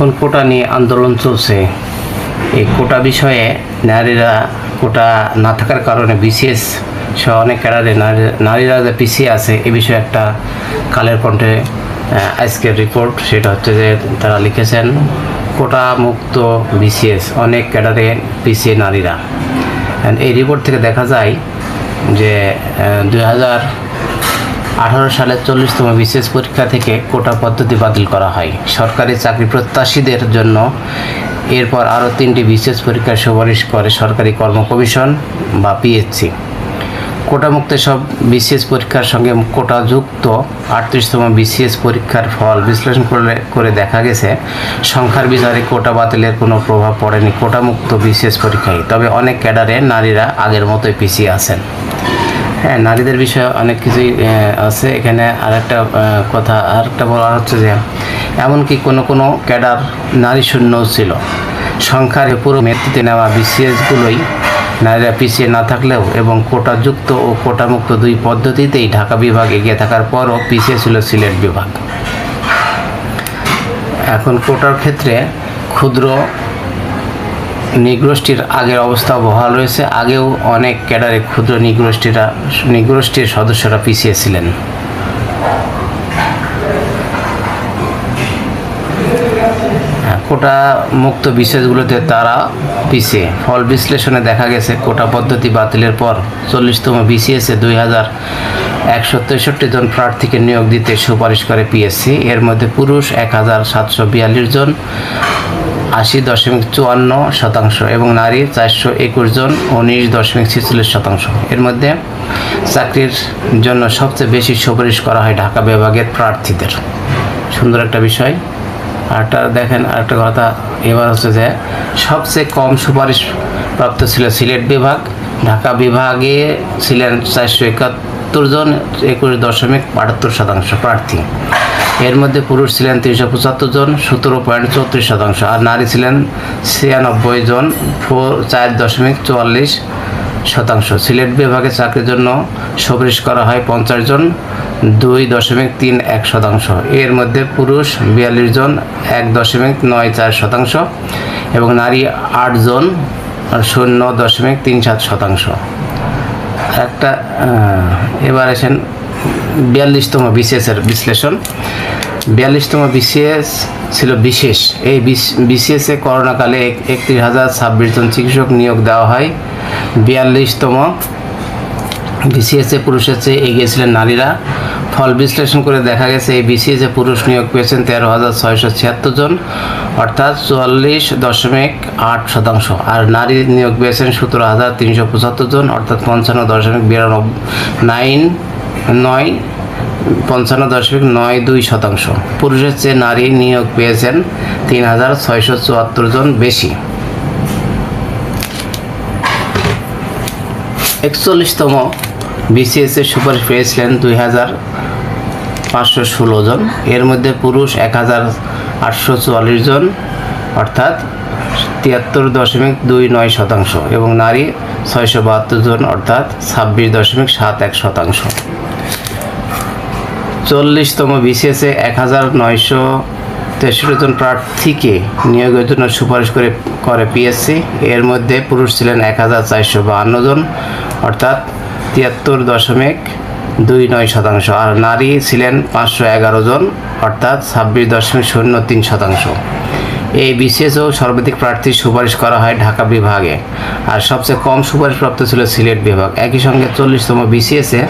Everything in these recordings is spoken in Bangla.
এখন কোটা নিয়ে আন্দোলন চলছে। এই কোটা বিষয়ে নারীরা কোটা না থাকার কারণে বিসিএস সহ অনেক ক্যাডারে নারী, নারীরা যে পিছিয়ে আছে, এ বিষয়ে একটা কালের কণ্ঠে আজকের রিপোর্ট সেটা হচ্ছে যে তারা লিখেছেন, কোটা মুক্ত বিসিএস অনেক ক্যাডারে পিছিয়ে নারীরা। এই রিপোর্ট থেকে দেখা যায় যে দুই হাজার আঠারো সালের চল্লিশতম বিশেষ পরীক্ষা থেকে কোটা পদ্ধতি বাতিল করা হয়। সরকারি চাকরি প্রত্যাশীদের জন্য এরপর আরও তিনটি বিশেষ পরীক্ষার সুপারিশ করে সরকারি কর্ম কমিশন বা পিএসসি কোটামুক্ত সব বিসিএস পরীক্ষার সঙ্গে কোটাযুক্ত আটত্রিশতম বিসিএস পরীক্ষার ফল বিশ্লেষণ করে করে দেখা গেছে, সংখ্যার বিচারে কোটা বাতিলের কোনো প্রভাব পড়েনি কোটামুক্ত বিসিএস পরীক্ষায়। তবে অনেক ক্যাডারে নারীরা আগের মতোই পিছিয়ে আছেন। হ্যাঁ নারীদের বিষয়ে অনেক কিছুই আছে। এখানে আরেকটা আহ, কথা আরেকটা বলা হচ্ছে যে এমনকি কোনো কোনো ক্যাডার নারী শূন্যও ছিল। সংখ্যার পুরো মেত্রিতে নেওয়া বিসিএসগুলোই নারীরা পিছিয়ে না থাকলেও এবং কোটাযুক্ত ও কোটামুক্ত দুই পদ্ধতিতেই ঢাকা বিভাগ এগিয়ে থাকার পরও পিছিয়ে ছিল সিলেট বিভাগ। এখন কোটার ক্ষেত্রে ক্ষুদ্র নিগোষ্ঠীর আগের অবস্থা বহাল রয়েছে। আগেও অনেক ক্যাডারে ক্ষুদ্র নিগোষ্ঠীরা নিগোষ্ঠীর সদস্যরা পিছিয়ে ছিলেন। হ্যাঁ, কোটা মুক্ত বিশেষগুলোতে তারা পিছিয়ে। ফল বিশ্লেষণে দেখা গেছে কোটা পদ্ধতি বাতিলের পর চল্লিশতম বিসিএসে দুই হাজার একশো তেষট্টি জন প্রার্থীকে নিয়োগ দিতে সুপারিশ করে পিএসসি। এর মধ্যে পুরুষ এক হাজার সাতশো বিয়াল্লিশ জন আশি দশমিক চুয়ান্ন শতাংশ এবং নারী চারশো একুশ জন উনিশ দশমিক ছেচল্লিশ শতাংশ। এর মধ্যে চাকরির জন্য সবচেয়ে বেশি সুপারিশ করা হয় ঢাকা বিভাগের প্রার্থীদের। সুন্দর একটা বিষয়। আরটা দেখেন, আরেকটা কথা এবার হচ্ছে যে সবচেয়ে কম সুপারিশ প্রাপ্ত ছিল সিলেট বিভাগ। ঢাকা বিভাগে ছিলেন চারশো একাত্তর জন একুশ দশমিক বাহাত্তর শতাংশ প্রার্থী। এর মধ্যে পুরুষ ছিলেন তিনশো পঁচাত্তর জন, সতেরো পয়েন্ট চৌত্রিশ শতাংশ, আর নারী ছিলেন ছিয়ানব্বই জন, ফোর, চার দশমিক চুয়াল্লিশ শতাংশ। সিলেট বিভাগে চাকরির জন্য সুপারিশ করা হয় পঞ্চাশ জন, দুই দশমিক তিন এক শতাংশ। এর মধ্যে পুরুষ বিয়াল্লিশ জন, এক দশমিক নয় চার শতাংশ, এবং নারী আট জন শূন্য দশমিক তিন সাত শতাংশ। একটা এবার আসেন বিয়াল্লিশতম বিসিএসের বিশ্লেষণ। বিয়াল্লিশতম বিসিএস ছিল বিশেষ। এই বিসিএসে করোনাকালে এক- একত্রিশ হাজার ছাব্বিশ জন চিকিৎসক নিয়োগ দেওয়া হয়। বিয়াল্লিশতম বিসিএসে পুরুষের চেয়ে এগিয়ে ছিলেন নারীরা। ফল বিশ্লেষণ করে দেখা গেছে, এই বিসিএসে পুরুষ নিয়োগ পেয়েছেন তেরো হাজার ছয়শো ছিয়াত্তর জন, অর্থাৎ চুয়াল্লিশ দশমিক আট শতাংশ। আর নারী নিয়োগ পেয়েছেন সতেরো হাজার তিনশো পঁচাত্তর জন, অর্থাৎ পঞ্চান্ন দশমিক বিরানব্বই নাইন নয় পঞ্চান্ন দশমিক নয় দুই শতাংশ। পুরুষের চেয়ে নারী নিয়োগ পেয়েছেন তিন হাজার ছয়শো চুয়াত্তর জন বেশি। একচল্লিশতম বিসিএসের সুপারিশ পেয়েছিলেন দুই হাজার পাঁচশো ষোলো জন। এর মধ্যে পুরুষ এক হাজার আটশো চুয়াল্লিশ জন, অর্থাৎ তিয়াত্তর দশমিক দুই নয় শতাংশ এবং নারী ছয়শো বাহাত্তর জন, অর্থাৎ ছাব্বিশ দশমিক সাত এক শতাংশ। চল্লিশতম বিসিএসে এক হাজার নয়শো তেষট্টি জন প্রার্থীকে নিয়োগের জন্য সুপারিশ করে করে পিএসসি এর মধ্যে পুরুষ ছিলেন এক হাজার চারশো বাহান্ন জন অর্থাৎ তিয়াত্তর দশমিক দুই নয় শতাংশ। আর নারী ছিলেন পাঁচশো এগারো জন, অর্থাৎ ছাব্বিশ দশমিক শূন্য তিন শতাংশ। এই বিসিএসও সর্বাধিক প্রার্থী সুপারিশ করা হয় ঢাকা বিভাগে। আর সবচেয়ে কম সুপারিশপ্রাপ্ত ছিল সিলেট বিভাগ। একই সঙ্গে চল্লিশতম বিসিএসে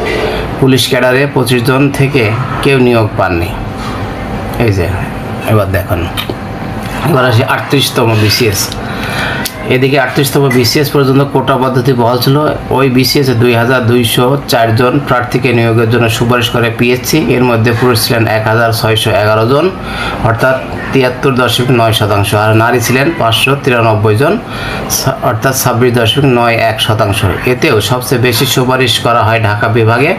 পুলিশ ক্যাডারে পঁচিশ জন থেকে কেউ নিয়োগ পাননি। এই যে, এবার দেখুন। এবার আসি আটত্রিশতম বিসিএস। এদিকে আটত্রিশতম বিসিএস পর্যন্ত কোটা পদ্ধতি বহাল ছিল। ওই বিসিএসে দুই হাজার দুইশো চারজন প্রার্থীকে নিয়োগের জন্য সুপারিশ করে পিএসসি। এর মধ্যে পুরুষ ছিলেন এক হাজার ছয়শো এগারো জন, অর্থাৎ তিয়াত্তর দশমিক নয় শতাংশ। আর নারী ছিলেন পাঁচশো তিরানব্বই জন অর্থাৎ ছাব্বিশ দশমিক নয় এক শতাংশ। এতেও সবচেয়ে বেশি সুপারিশ করা হয় ঢাকা বিভাগে,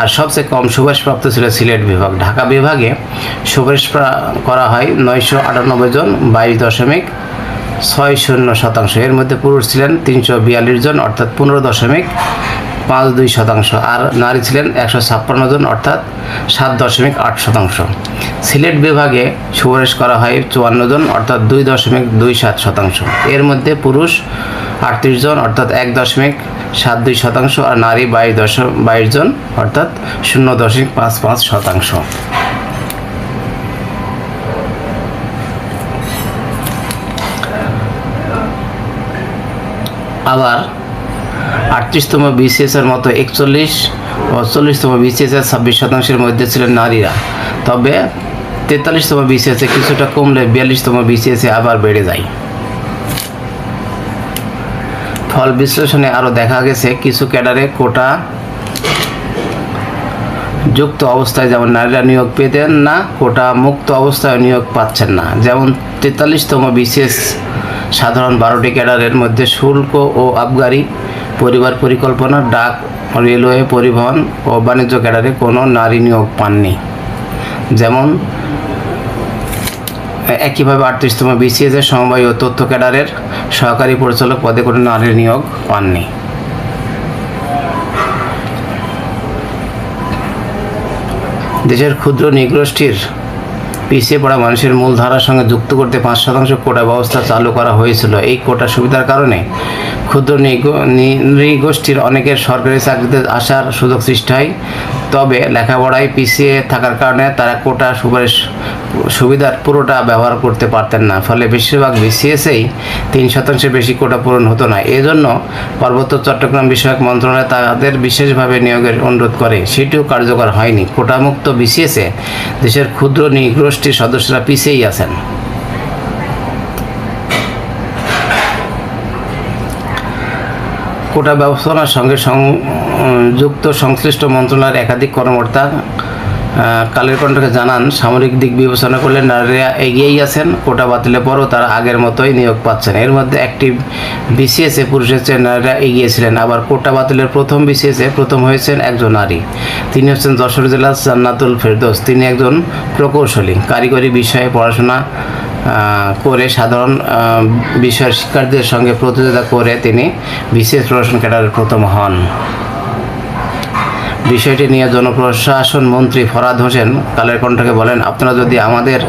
আর সবচেয়ে কম সুপারিশপ্রাপ্ত ছিল সিলেট বিভাগ। ঢাকা বিভাগে সুপারিশ করা হয় নয়শো আটানব্বই জন, বাইশ দশমিক ছয় শূন্য শতাংশ। এর মধ্যে পুরুষ ছিলেন তিনশো বিয়াল্লিশ জন, অর্থাৎ পনেরো দশমিক পাঁচ দুই শতাংশ। আর নারী ছিলেন একশো ছাপ্পান্ন জন, অর্থাৎ সাত দশমিক আট শতাংশ। সিলেট বিভাগে সুপারিশ করা হয় চুয়ান্ন জন, অর্থাৎ দুই দশমিক দুই সাত শতাংশ। এর মধ্যে পুরুষ আটত্রিশ জন, অর্থাৎ এক দশমিক সাত দুই শতাংশ, আর নারী বাইশ দশ বাইশ জন, অর্থাৎ শূন্য দশমিক পাঁচ পাঁচ শতাংশ। আবার আটত্রিশতম বিসিএস এর মতো একচল্লিশ ও চল্লিশতম বিসিএস এর ছাব্বিশ শতাংশের মধ্যে ছিলেন নারীরা। তবে তেতাল্লিশতম বিসিএস কিছুটা কমলে বিয়াল্লিশতম বিসিএস আবার বেড়ে যায়। ফল বিশ্লেষণে আরও দেখা গেছে, কিছু ক্যাডারে কোটা যুক্ত অবস্থায় যেমন নারীরা নিয়োগ পেতেন না, কোটা মুক্ত অবস্থায় নিয়োগ পাচ্ছেন না। যেমন তেতাল্লিশতম বিশেষ সাধারণ বারোটি ক্যাডারের মধ্যে শুল্ক ও আবগারি, পরিবার পরিকল্পনা, ডাক, রেলওয়ে পরিবহন ও বাণিজ্য ক্যাডারে কোনো নারী নিয়োগ পাননি। যেমন, একইভাবে আটত্রিশতম বিসিএস এর সমবায় ও তথ্য ক্যাডারের সহকারী পরিচালক পদে কোনো নারী নিয়োগ পাননি। দেশের ক্ষুদ্র নিগোষ্ঠীর পিছিয়ে পড়া মানুষের মূলধারার সঙ্গে যুক্ত করতে পাঁচ শতাংশ কোটা ব্যবস্থা চালু করা হয়েছিল। এই কোটা সুবিধার কারণে ক্ষুদ্র নিগো- নৃগোষ্ঠীর অনেকের সরকারি চাকরিতে আসার সুযোগ সৃষ্টি হয়। তবে লেখাপড়ায় পিছিয়ে থাকার কারণে তারা কোটা সুপারিশ, সুবিধার পুরোটা ব্যবহার করতে পারতেন না। ফলে বেশিরভাগ বিসিএসেই তিন শতাংশের বেশি কোটা পূরণ হতো না। এজন্য পার্বত্য চট্টগ্রাম বিষয়ক মন্ত্রণালয় তাদের বিশেষভাবে নিয়োগের অনুরোধ করে। সেটিও কার্যকর হয়নি। কোটামুক্ত বিসিএসে দেশের ক্ষুদ্র নৃগোষ্ঠীর সদস্যরা পিছিয়েই আছেন। কোটা ব্যবস্থাপনার সঙ্গে সংযুক্ত সংশ্লিষ্ট মন্ত্রণালয়ের একাধিক কর্মকর্তা কালের কণ্ঠকে জানান, সামরিক দিক বিবেচনা করলে নারীরা এগিয়েই আছেন, কোটা বাতিলের পরও তারা আগের মতোই নিয়োগ পাচ্ছেন। এর মধ্যে একটি বিসিএসে পুরুষের চেয়ে নারীরা এগিয়েছিলেন, আবার কোটা বাতিলের প্রথম বিসিএসে প্রথম হয়েছেন একজন নারী। তিনি হচ্ছেন যশোর জেলার জান্নাতুল ফেরদৌস। তিনি একজন প্রকৌশলী, কারিগরি বিষয়ে পড়াশোনা করে সাধারণ বিষয়ের শিক্ষার্থীদের সঙ্গে প্রতিযোগিতা করে তিনি বিশেষ প্রশাসন ক্যাডারের প্রথম হন। বিষয়টি নিয়ে জনপ্রশাসন মন্ত্রী ফরাদ হোসেন কালের কণ্ঠকে বলেন, আপনারা যদি আমাদের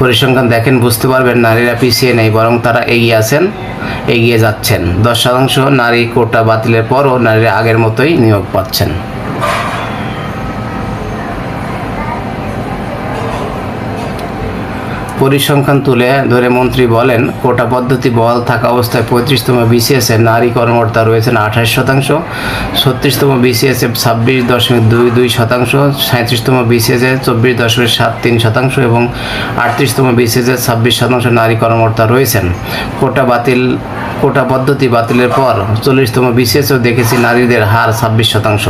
পরিসংখ্যান দেখেন, বুঝতে পারবেন নারীরা পিছিয়ে নেই, বরং তারা এগিয়ে আছেন, এগিয়ে যাচ্ছেন। দশ শতাংশ নারী কোটা বাতিলের পরও নারীরা আগের মতোই নিয়োগ পাচ্ছেন। পরিসংখ্যান তুলে ধরে মন্ত্রী বলেন, কোটা পদ্ধতি বহাল থাকা অবস্থায় পঁয়ত্রিশতম বিসিএস নারী কর্মকর্তা রয়েছেন আঠাশ শতাংশ, ছত্রিশতম বিসিএস এ ছাব্বিশ দশমিক দুই দুই শতাংশ সাঁত্রিশতম বিসিএস এ চব্বিশ দশমিক সাত তিন শতাংশ এবং আটত্রিশতম বিসিএস এ ছাব্বিশ শতাংশ নারী কর্মকর্তা রয়েছেন। কোটা বাতিল, কোটা পদ্ধতি বাতিলের পর চল্লিশতম বিসিএসও দেখেছি নারীদের হার ছাব্বিশ শতাংশ।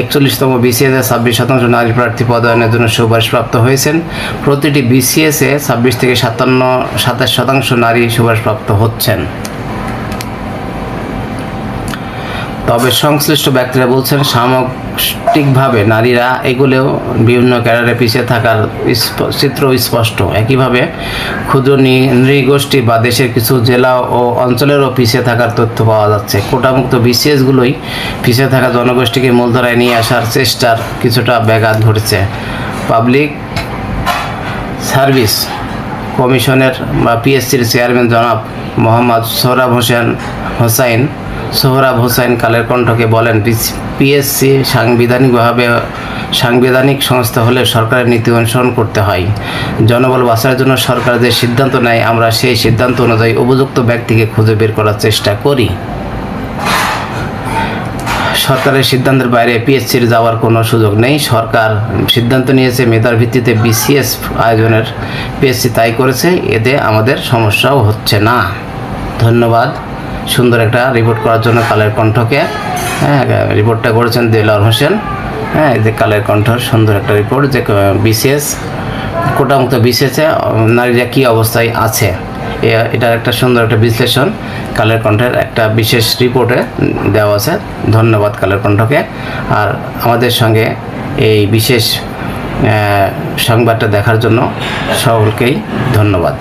একচল্লিশতম বিসিএস এ ছাব্বিশ শতাংশ নারী প্রার্থী পদায়নের জন্য সুপারিশপ্রাপ্ত হয়েছেন। প্রতিটি বিসিএস এ ছাব্বিশ থেকে সাতান্ন, সাতাশ শতাংশ নারী সুপারিশপ্রাপ্ত হচ্ছেন। তবে সংশ্লিষ্ট ব্যক্তিরা বলছেন সামগ্রিকভাবে নারীরা এগুলোও বিভিন্ন ক্যাডারে পিছিয়ে থাকার চিত্র স্পষ্ট। একইভাবে ক্ষুদ্র নৃগোষ্ঠী বা দেশের কিছু জেলা ও অঞ্চলেরও পিছিয়ে থাকার তথ্য পাওয়া যাচ্ছে। কোটামুক্ত বিসিএসগুলোই পিছিয়ে থাকা জনগোষ্ঠীকে মূলধারায় নিয়ে আসার চেষ্টার কিছুটা ব্যাঘাত ঘটেছে। পাবলিক সার্ভিস কমিশনের বা পিএসসির চেয়ারম্যান জনাব মোহাম্মদ সোহরাব হোসেন হোসাইন, সোহরাব হোসাইন কালের কণ্ঠকে বলেন পিএসসি সাংবিধানিকভাবে, সাংবিধানিক সংস্থা হলে সরকারের নীতি অনুসরণ করতে হয়। জনবল বাঁচার জন্য সরকার যে সিদ্ধান্ত নেয়, আমরা সেই সিদ্ধান্ত অনুযায়ী উপযুক্ত ব্যক্তিকে খুঁজে বের করার চেষ্টা করি। সরকারের সিদ্ধান্তের বাইরে পিএসসির যাওয়ার কোনো সুযোগ নেই। সরকার সিদ্ধান্ত নিয়েছে, মেধার ভিত্তিতে বিসিএস আয়োজনের পিএসসি তাই করেছে, এতে আমাদের সমস্যাও হচ্ছে না। ধন্যবাদ। সুন্দর একটা রিপোর্ট করার জন্য কালের কণ্ঠকে। হ্যাঁ রিপোর্টটা করেছেন দেলার হোসেন। হ্যাঁ যে কালের কণ্ঠ, সুন্দর একটা রিপোর্ট যে বিসিএস, কোটামুক্ত বিসিএসে, নারীরা কী অবস্থায় আছে? এটার একটা সুন্দর একটা বিশ্লেষণ। কালের কণ্ঠের একটা বিশেষ রিপোর্টে দেওয়া আছে। ধন্যবাদ কালের কণ্ঠকে। আর আমাদের সঙ্গে এই বিশেষ সংবাদটা দেখার জন্য সকলকেই ধন্যবাদ।